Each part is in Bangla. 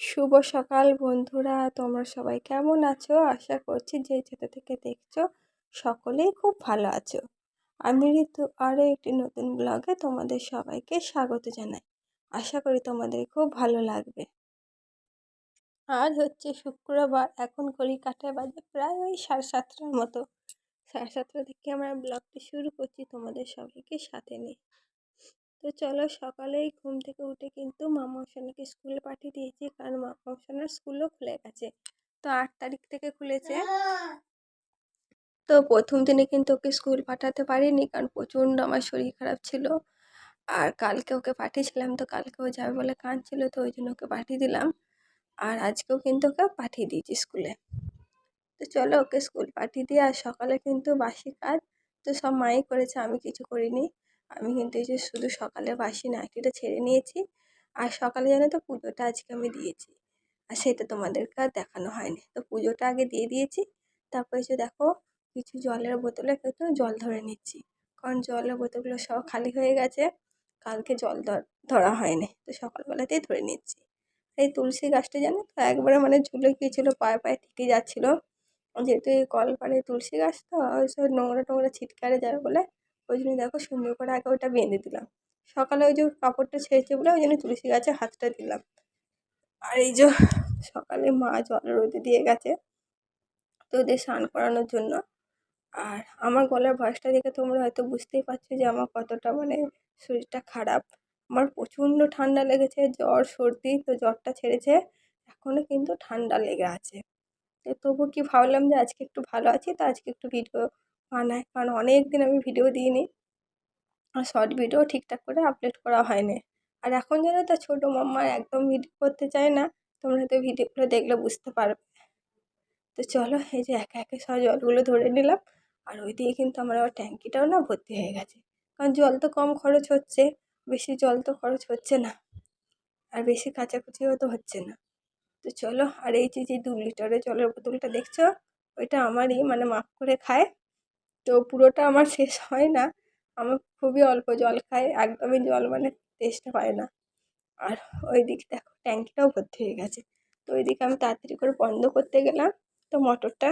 শুভ সকাল বন্ধুরা, তোমরা সবাই কেমন আছো? আশা করছি যে যেটা থেকে দেখছ সকলেই খুব ভালো আছো। আমি ঋতু আরও একটি নতুন ব্লগে তোমাদের সবাইকে স্বাগত জানাই। আশা করি তোমাদের খুব ভালো লাগবে। আজ হচ্ছে শুক্রবার, এখন কাটায় বাজে প্রায় ওই সাড়ে সাতটার মতো। সাড়ে সাতটা থেকে আমরা ব্লগটি শুরু করছি তোমাদের সবাইকে সাথে নিয়ে। তো চলো সকালেই ঘুম থেকে উঠে কিন্তু মামা সোনাকে স্কুলে পাঠিয়ে দিয়েছি, কারণ মামা সোনার স্কুলও খুলে গেছে। তো আট তারিখ থেকে খুলেছে। তো প্রথম দিনে কিন্তু ওকে স্কুল পাঠাতে পারিনি, কারণ প্রচণ্ড আমার শরীর খারাপ ছিল। আর কালকে ওকে পাঠিয়েছিলাম, তো কালকেও যাবে বলে কাঁদছিল, তো ওই জন্য ওকে পাঠিয়ে দিলাম। আর আজকেও কিন্তু ওকে পাঠিয়ে দিয়েছি স্কুলে। তো চলো ওকে স্কুল পাঠিয়ে দিয়ে, আর সকালে কিন্তু বাসি কাজ, তো সব মাই করেছে, আমি কিছু করিনি। আমি কিন্তু এই যে শুধু সকালে বাসি নাইটিটা ছেড়ে নিয়েছি। আর সকালে জানো তো পুজোটা আজকে আমি দিয়েছি। আর সেটা তোমাদেরকে আর দেখানো হয়নি। তো পুজোটা আগে দিয়ে দিয়েছি। তারপরে যে দেখো কিছু জলের বোতলে কিন্তু জল ধরে নিচ্ছি। কারণ জলের বোতলগুলো সব খালি হয়ে গেছে। কালকে জল ধরা হয়নি। তো সকালবেলাতেই ধরে নিচ্ছি। এই তুলসী গাছটা জানো তো একবারে মানে ঝুলে গিয়েছিল, পায়ে পায়ে ঠিকই যাচ্ছিল। যেহেতু এই কল পাড়ে তুলসী গাছ তো ওই সব নোংরা টোংরা ছিটকারে যাবে বলে ওই জন্য দেখো সুন্দর করে আগে ওটা বেঁধে দিলাম। সকালে ওই যে কাপড়টা ছেড়েছে বলে ওই জন্য তুলসী গাছে হাতটা দিলাম। আর এই যে সকালে মা জল রোদে দিয়ে গেছে তো ওদের স্নান করানোর জন্য। আর আমার গলার ভয়েসটা দেখে তোমরা হয়তো বুঝতেই পারছ যে আমার কতটা মানে শরীরটা খারাপ। আমার প্রচণ্ড ঠান্ডা লেগেছে, জ্বর, সর্দি, তো জ্বরটা ছেড়েছে এখনও কিন্তু ঠান্ডা লেগে আছে। তো তবু কি ভাবলাম যে আজকে একটু ভালো আছি, তো আজকে একটু ভিডিও বানাই কারণ অনেক দিন আমি ভিডিও দিইনি। আর শর্ট ভিডিও ঠিকঠাক করে আপলোড করা হয়নি। আর এখন যেন তো ছোটো মাম্মা একদম ভিডিও করতে চায় না, তোমরা তো ভিডিওগুলো দেখলে বুঝতে পারবে। তো চলো, এই যে একে একে সব জলগুলো ধরে নিলাম। আর ওই দিকে কিন্তু আমার আবার ট্যাঙ্কিটাও না ভর্তি হয়ে গেছে। কারণ জল তো কম খরচ হচ্ছে, বেশি জল তো খরচ হচ্ছে না। আর বেশি কাচাকুচিও তো হচ্ছে না। তো চলো, আর এই যে যে দু লিটারের জলের বোতলটা দেখছ, ওইটা আমারই মানে মাপ করে খায়। তো পুরোটা আমার শেষ হয় না। আমি খুবই অল্প জল খাই, একদমই জল মানে টেস্টটা হয় না। আর ওই দিক দেখো ট্যাঙ্কিটাও ভর্তি হয়ে গেছে। তো ওই দিকে আমি তাড়াতাড়ি করে বন্ধ করতে গেলাম। তো মোটরটা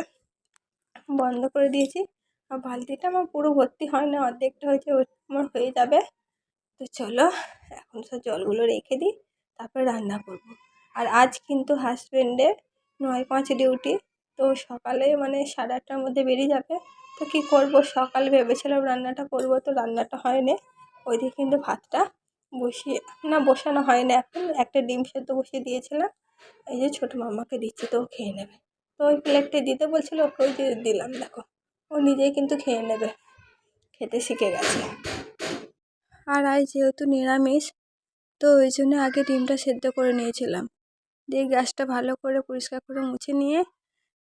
বন্ধ করে দিয়েছি। আর বালতিটা আমার পুরো ভর্তি হয় না, অর্ধেকটা হয়েছে আমার হয়ে যাবে। তো চলো, এখন সব জলগুলো রেখে দিই, তারপর রান্না করব। আর আজ কিন্তু হাজব্যান্ডের নয় পাঁচ ডিউটি তো সকালে মানে সাড়ে আটটার মধ্যে বেরিয়ে যাবে। তো কী করব? সকাল ভেবেছিলাম রান্নাটা করব, তো রান্নাটা হয়নি। ওইদিকে কিন্তু ভাতটা বসিয়ে, না বসানো হয়নি, এখন একটা ডিম সেদ্ধ বসিয়ে দিয়েছিলাম। এই যে ছোটো মামাকে দিচ্ছি, তো খেয়ে নেবে। তো ওই প্লেটটা দিতে বলছিল, ওকে ওই দিলাম, দেখো। ও নিজেই কিন্তু খেয়ে নেবে, খেতে শিখে গেছে। আর আজ যেহেতু নিরামিষ, তো ওই জন্য আগে ডিমটা সেদ্ধ করে নিয়েছিলাম। দিয়ে গ্যাসটা ভালো করে পরিষ্কার করে মুছে নিয়ে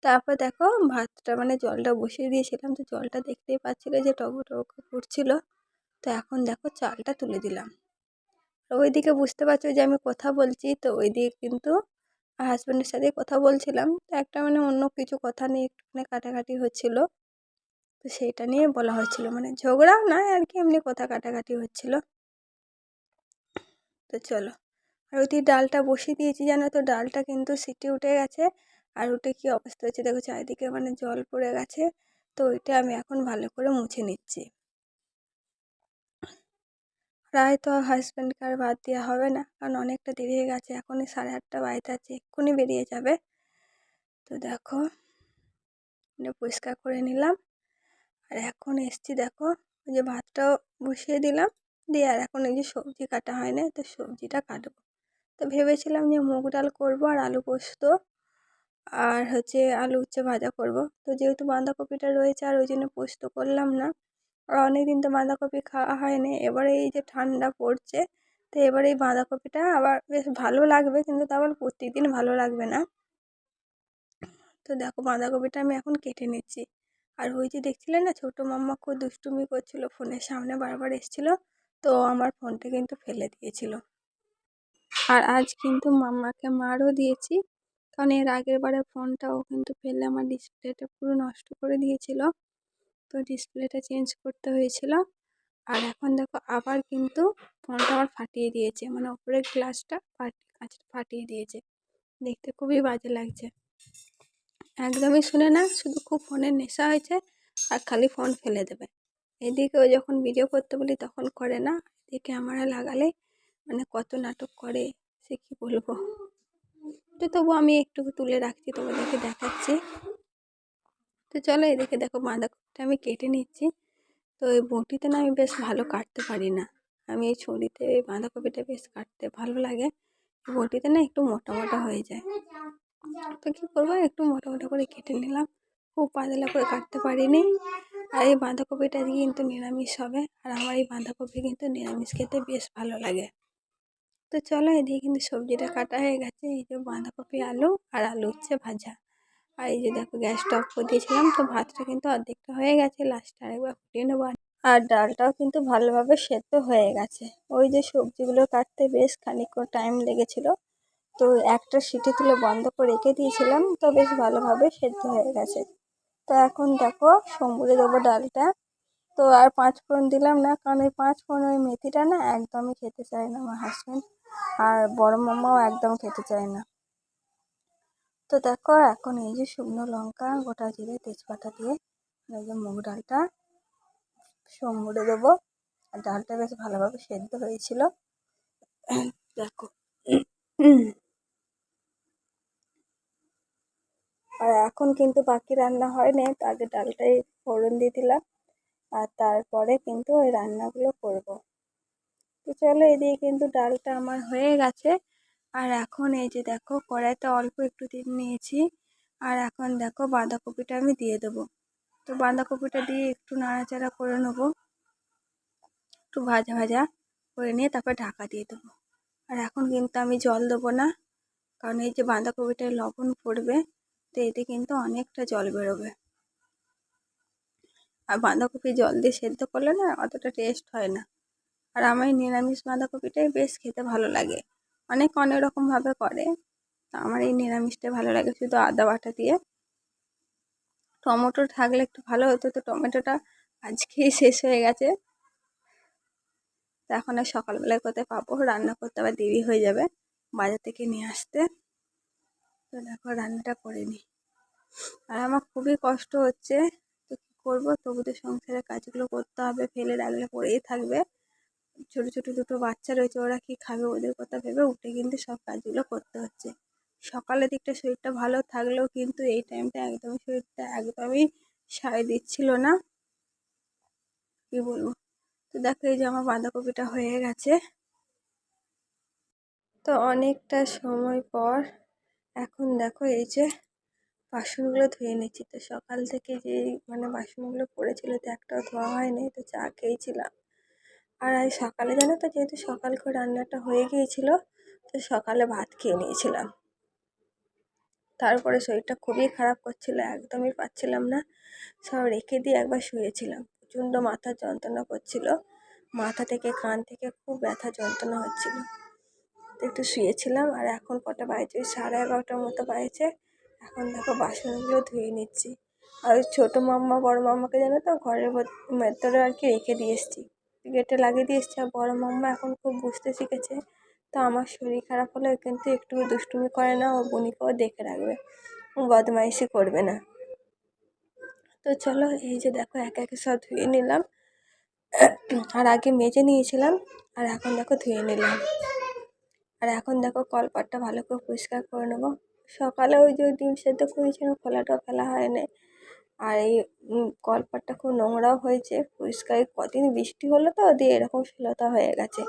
তারপর দেখো ভাতটা মানে জলটা বসিয়ে দিয়েছিলাম, তো জলটা দেখতেই পাচ্ছিলে যে টগো ফুটছিল। তো এখন দেখো চালটা তুলে দিলাম। ওইদিকে বুঝতে পারছ যে আমি কথা বলছি, তো ওই দিকে কিন্তু হাজব্যান্ডের সাথে কথা বলছিলাম। তো একটা মানে অন্য কিছু কথা নিয়ে একটুখানি কাটাকাটি হচ্ছিল। তো সেইটা নিয়ে বলা হচ্ছিল। মানে ঝগড়াও নয় আর কি এমনি কথা কাটাকাটি হচ্ছিল। তো চলো। আর ওই ডালটা বসিয়ে দিয়েছি জানো তো, ডালটা কিন্তু সিটি উঠে গেছে। আর ওটা কী অবস্থা হচ্ছে দেখো চারিদিকে মানে জল পড়ে গেছে, তো ওইটা আমি এখন ভালো করে মুছে নিচ্ছি। প্রায় তো হাজব্যান্ডকে আর বাদ দেওয়া হবে না, কারণ অনেকটা দেরি হয়ে গেছে, এখনই সাড়ে আটটা বাড়িতে আছে, এক্ষুনি বেরিয়ে যাবে। তো দেখো মানে পরিষ্কার করে নিলাম। আর এখন এসছি দেখো, ওই যে ভাতটাও বসিয়ে দিলাম, দিয়ে আর এখন এই যে সবজি কাটা হয় না, তো সবজিটা কাটবো। তো ভেবেছিলাম যে মুগ ডাল করব আর আলু পোস্ত। আর হচ্ছে আলু উচ্ছে ভাজা করব। তো যেহেতু বাঁধাকপিটা রয়েছে আর ওই জন্য পোস্ত করলাম না, আর অনেক দিন তো বাঁধাকপি খাওয়া হয়নি। এবারে এই যে ঠান্ডা পড়ছে, তো এবারে এই বাঁধাকপিটা আবার বেশ ভালো লাগবে, কিন্তু তা আবার প্রত্যেকদিন ভালো লাগবে না। তো দেখো বাঁধাকপিটা আমি এখন কেটে নিচ্ছি। আর ওই যে দেখছিলেন না, ছোটো মাম্মা খুব দুষ্টুমি করছিল, ফোনের সামনে বারবার এসেছিল, তো আমার ফোনটা কিন্তু ফেলে দিয়েছিল। আর আজ কিন্তু মাম্মাকে মারও দিয়েছি। কারণ এর আগের বারে ফোনটাও কিন্তু ফেলে আমার ডিসপ্লেটা পুরো নষ্ট করে দিয়েছিল। তো ডিসপ্লেটা চেঞ্জ করতে হয়েছিল। আর এখন দেখো আবার কিন্তু ফোনটা আমার ফাটিয়ে দিয়েছে। মানে ওপরের গ্লাসটা ফাটিয়ে দিয়েছে। দেখতে খুবই বাজে লাগছে। একদমই শুনে না, শুধু খুব ফোনের নেশা হয়েছে আর খালি ফোন ফেলে দেবে। এদিকে ও যখন ভিডিও করতে বলি তখন করে না, এদিকে আমরা লাগালে মানে কত নাটক করে, সে কী বলব? তো তবু আমি একটু তুলে রাখছি, তোমাদেরকে দেখাচ্ছি। তো চলো এদিকে দেখো বাঁধাকপিটা আমি কেটে নিচ্ছি। তো এই বটিতে না আমি বেশ ভালো কাটতে পারি না। আমি এই ছুরিতে এই বাঁধাকপিটা বেশ কাটতে ভালো লাগে। বটিতে না একটু মোটা মোটা হয়ে যায়। তো কী করব, একটু মোটা মোটা করে কেটে নিলাম। খুব পাতলা করে কাটতে পারিনি। আর এই বাঁধাকপিটা কিন্তু নিরামিষ হবে। আর আমার এই বাঁধাকপি কিন্তু নিরামিষ খেতে বেশ ভালো লাগে। তো চলো এদিকে কিন্তু সবজিটা কাটা হয়ে গেছে। এই যে বাঁধাকপি, আলু আর আলু হচ্ছে ভাজা। আর এই যে দেখো গ্যাসটা অফ করে দিয়েছিলাম তো ভাতটা কিন্তু অর্ধেকটা হয়ে গেছে লাস্টে আরেকবার ফুটিয়ে নেব। আর ডালটাও কিন্তু ভালোভাবে সেদ্ধ হয়ে গেছে। ওই যে সবজিগুলো কাটতে বেশ খানিকক্ষণ টাইম লেগেছিলো, তো একটা সিটি তুলে বন্ধ করে রেখে দিয়েছিলাম, তো বেশ ভালোভাবে সেদ্ধ হয়ে গেছে। তো এখন দেখো সম্বুরে দেবো ডালটা। তো আর পাঁচ ফোড়ন দিলাম না, কারণ ওই পাঁচ ফোড়ন ওই মেথিটা না একদমই খেতে চায় না আমার হাজব্যান্ড আর বড় মামাও একদম খেতে চায় না। তো দেখো এখন এই যে শুকনো লঙ্কা, গোটা জিরে, তেজপাতা দিয়ে এই যে মুগ ডালটা, সম্বুরে দেবো। আর ডালটা বেশ ভালোভাবে সেদ্ধ হয়েছিল। দেখো। আর এখন কিন্তু বাকি রান্না হয়নি, তো আগে ডালটাই ফোড়ন দিয়ে দিলাম। আর তারপরে কিন্তু ওই রান্নাগুলো করব। তো চলো এদিকে কিন্তু ডালটা আমার হয়ে গেছে। আর এখন এই যে দেখো, কড়াইতে অল্প একটু তেল নিয়েছি। আর এখন দেখো, বাঁধাকপিটা আমি দিয়ে দেবো। তো বাঁধাকপিটা দিয়ে একটু নাড়াচাড়া করে নেব। একটু ভাজা ভাজা করে নিয়ে তারপর ঢাকা দিয়ে দেবো। আর এখন কিন্তু আমি জল দেবো না, কারণ এই যে বাঁধাকপিটায় লবণ পড়বে, তো এতে কিন্তু অনেকটা জল বেরোবে। আর বাঁধাকপি জল দিয়ে সেদ্ধ করলে না অতটা টেস্ট হয় না। আর আমার নিরামিষ বাঁধাকপিটাই বেশ খেতে ভালো লাগে। অনেক অনেক রকমভাবে করে। তা আমার এই নিরামিষটাই ভালো লাগে শুধু আদা বাটা দিয়ে। টমেটো থাকলে একটু ভালো হতো, তো টমেটোটা আজকেই শেষ হয়ে গেছে। তো এখন আর সকালবেলায় কোথায় পাবো? রান্না করতে আবার দেরি হয়ে যাবে বাজার থেকে নিয়ে আসতে। তো দেখো, রান্নাটা করে নিই। আর আমার খুবই কষ্ট হচ্ছে। করব। তবু তো সংসারের কাজগুলো করতে হবে, ফেলে রাখলে পড়েই থাকবে। ছোটো ছোটো দুটো বাচ্চা রয়েছে, ওরা কি খাবে ওদের কথা ভেবে উঠে কিন্তু সব কাজগুলো করতে হচ্ছে। সকালের দিকটা শরীরটা ভালো থাকলেও কিন্তু এই টাইমটা একদমই শরীরটা একদমই সায় দিচ্ছিল না। কী বলব? তো দেখো, এই যে আমার বাঁধাকপিটা হয়ে গেছে। তো অনেকটা সময় পর এখন দেখো এই যে বাসনগুলো ধুয়ে নিচ্ছি। তো সকাল থেকে যে মানে বাসনগুলো পড়েছিল তো একটাও ধোয়া হয়নি, তো চা খেয়েছিলাম। আর আজ সকালে জানো তো, যেহেতু সকাল করে রান্নাটা হয়ে গিয়েছিল, তো সকালে ভাত খেয়ে নিয়েছিলাম। তারপরে শরীরটা খুবই খারাপ করছিল, একদমই পাচ্ছিলাম না। সব রেখে দিয়ে একবার শুয়েছিলাম। প্রচণ্ড মাথা যন্ত্রণা করছিল। মাথা থেকে, কান থেকে খুব ব্যথা যন্ত্রণা হচ্ছিল। একটু শুয়েছিলাম, আর এখন কটা ওই সাড়ে এগারোটার মতো বাজছে। এখন দেখো বাসনগুলো ধুয়ে নিচ্ছি। আর ছোটো মাম্মা, বড়ো মাম্মাকে জানো তো ঘরের ভেতরে আর কি রেখে দিয়ে এসেছি। গেটে লাগিয়ে দিয়ে এসেছি আর বড়ো মাম্মা এখন খুব বুঝতে শিখেছে। তো আমার শরীর খারাপ হলে কিন্তু একটু দুষ্টুমি করে না, ও বুনিকেও দেখে রাখবে। বদমাইশি করবে না। তো চলো এই যে দেখো একে একে সব ধুয়ে নিলাম। আর আগে মেজে নিয়েছিলাম, আর এখন দেখো ধুয়ে নিলাম। আর এখন দেখো কলপাটটা ভালো করে পরিষ্কার করে নেব। সকালে ওই যে ডিম সেদ্ধ করেছিলাম, খোলাটাও ফেলা হয় হয়নি। আর এই কলপাটটা খুব নোংরাও হয়েছে, পরিষ্কার। কদিন বৃষ্টি হলো তো, দিয়ে এরকম শিলতা হয়ে গেছে।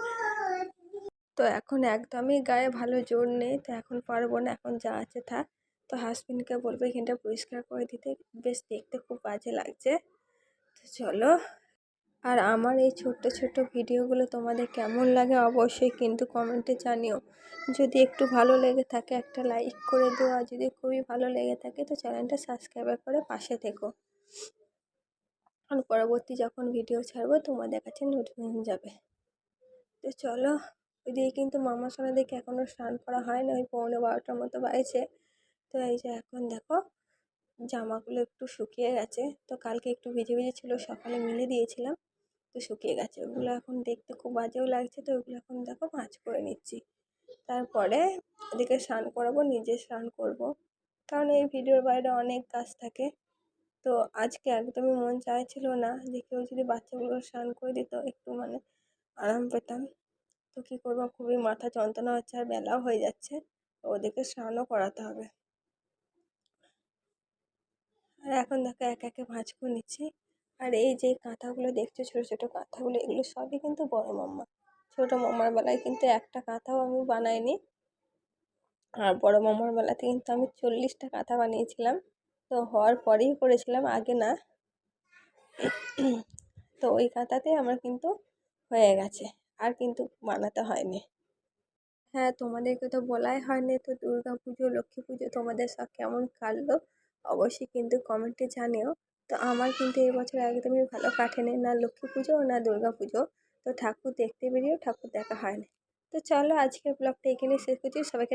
তো এখন একদমই গায়ে ভালো জোর নেই, তো এখন পারব না, এখন যা আছে থাক। তো হাজবেন্ডকে বলব এখানটা পরিষ্কার করে দিতে, বেশ দেখতে খুব বাজে লাগছে। তো চলো আর আমার এই ছোট্ট ছোট্ট ভিডিওগুলো তোমাদের কেমন লাগে অবশ্যই কিন্তু কমেন্টে জানিও। যদি একটু ভালো লেগে থাকে একটা লাইক করে দিও, আর যদি খুবই ভালো লেগে থাকে তো চ্যানেলটা সাবস্ক্রাইব করে পাশে থেকো। আর পরবর্তী যখন ভিডিও ছাড়বো তোমাদের কাছে নোটিফিকেশন যাবে। তো চলো, ওইদিকে কিন্তু মামা সোনা দেখে এখনও স্নান করা হয় না ওই পৌনে বারোটার মতো বাজছে। তো এই যে এখন দেখো, জামাগুলো একটু শুকিয়ে গেছে। তো কালকে একটু ভিজে ভিজে ছিল, সকালে মিলে দিয়েছিলাম। তো শুকিয়ে গেছে। ওগুলো এখন দেখতে খুব বাজেও লাগছে তো ওগুলো এখন দেখো ভাঁজ করে নিচ্ছি। তারপরে ওদেরকে স্নান করাবো, নিজে স্নান করব। কারণ এই ভিডিওর বাইরে অনেক কাজ থাকে। তো আজকে একদমই মন চাইছিল না যে কেউ যদি বাচ্চাগুলো স্নান করে দিত, একটু মানে আরাম পেতাম। তো কী করব? খুবই মাথা যন্ত্রণা হচ্ছে আর বেলাও হয়ে যাচ্ছে। তো ওদেরকে স্নানও করাতে হবে। আর এখন দেখো একে একে ভাঁজ করে নিচ্ছি। আর এই যে কাঁথাগুলো দেখছ, ছোটো ছোটো কাঁথাগুলো, এগুলো সবই কিন্তু বড় মাম্মা। ছোটো মাম্মার বেলায় কিন্তু একটা কাঁথাও আমি বানাইনি। আর বড় মামার বেলাতে কিন্তু আমি চল্লিশটা কাঁথা বানিয়েছিলাম। তো হওয়ার পরেই করেছিলাম, আগে না। তো ওই কাঁথাতে আমার কিন্তু হয়ে গেছে, আর কিন্তু বানাতে হয়নি। হ্যাঁ তোমাদেরকে তো বলাই হয়নি, তো দুর্গা পুজো লক্ষ্মী পুজো তোমাদের সব কেমন কাটলো? অবশ্যই কিন্তু কমেন্টে জানিও। তো আমার কিন্তু এবছর একদমই ভালো কাটেনি, না লক্ষ্মী পুজো, না দুর্গা পুজো। তো ঠাকুর দেখতে বেরিয়েও ঠাকুর দেখা হয়নি। তো চলো আজকের ব্লগটা এখানে শেষ করছি। সবাইকে